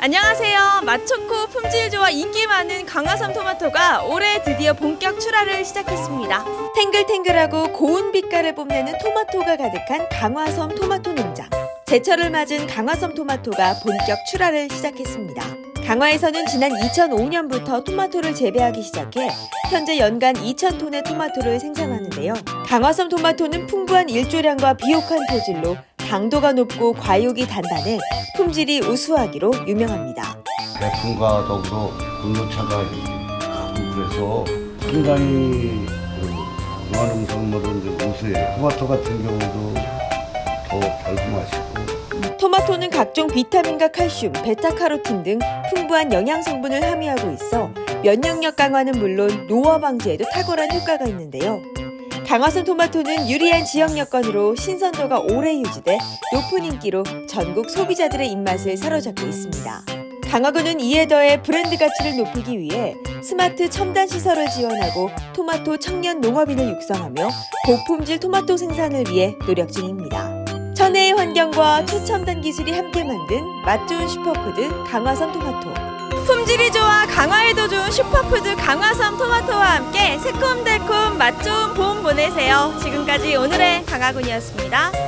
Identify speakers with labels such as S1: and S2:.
S1: 안녕하세요. 맛좋고 품질 좋아 인기 많은 강화섬 토마토가 올해 드디어 본격 출하를 시작했습니다. 탱글탱글하고 고운 빛깔을 뽐내는 토마토가 가득한 강화섬 토마토 농장. 제철을 맞은 강화섬 토마토가 본격 출하를 시작했습니다. 강화에서는 지난 2005년부터 토마토를 재배하기 시작해 현재 연간 2,000톤의 토마토를 생산하는데요. 강화섬 토마토는 풍부한 일조량과 비옥한 토질로 당도가 높고 과육이 단단해 품질이 우수하기로 유명합니다.
S2: 배품과 더불어 근로차가 가고 그래서 상당히 그 농화농산물은 이제 우수해요. 토마토 같은 경우도 더 달고 맛있고
S1: 토마토는 각종 비타민과 칼슘, 베타카로틴 등 풍부한 영양 성분을 함유하고 있어 면역력 강화는 물론 노화 방지에도 탁월한 효과가 있는데요. 강화선 토마토는 유리한 지역 여건으로 신선도가 오래 유지돼 높은 인기로 전국 소비자들의 입맛을 사로잡고 있습니다. 강화군은 이에 더해 브랜드 가치를 높이기 위해 스마트 첨단 시설을 지원하고 토마토 청년 농업인을 육성하며 고품질 토마토 생산을 위해 노력 중입니다. 천혜의 환경과 최첨단 기술이 함께 만든 맛 좋은 슈퍼푸드 강화섬 토마토. 품질이 좋아 강화에도 좋은 슈퍼푸드 강화섬 토마토와 함께 새콤달콤 맛 좋은 봄 보내세요. 지금까지 오늘의 강화군이었습니다.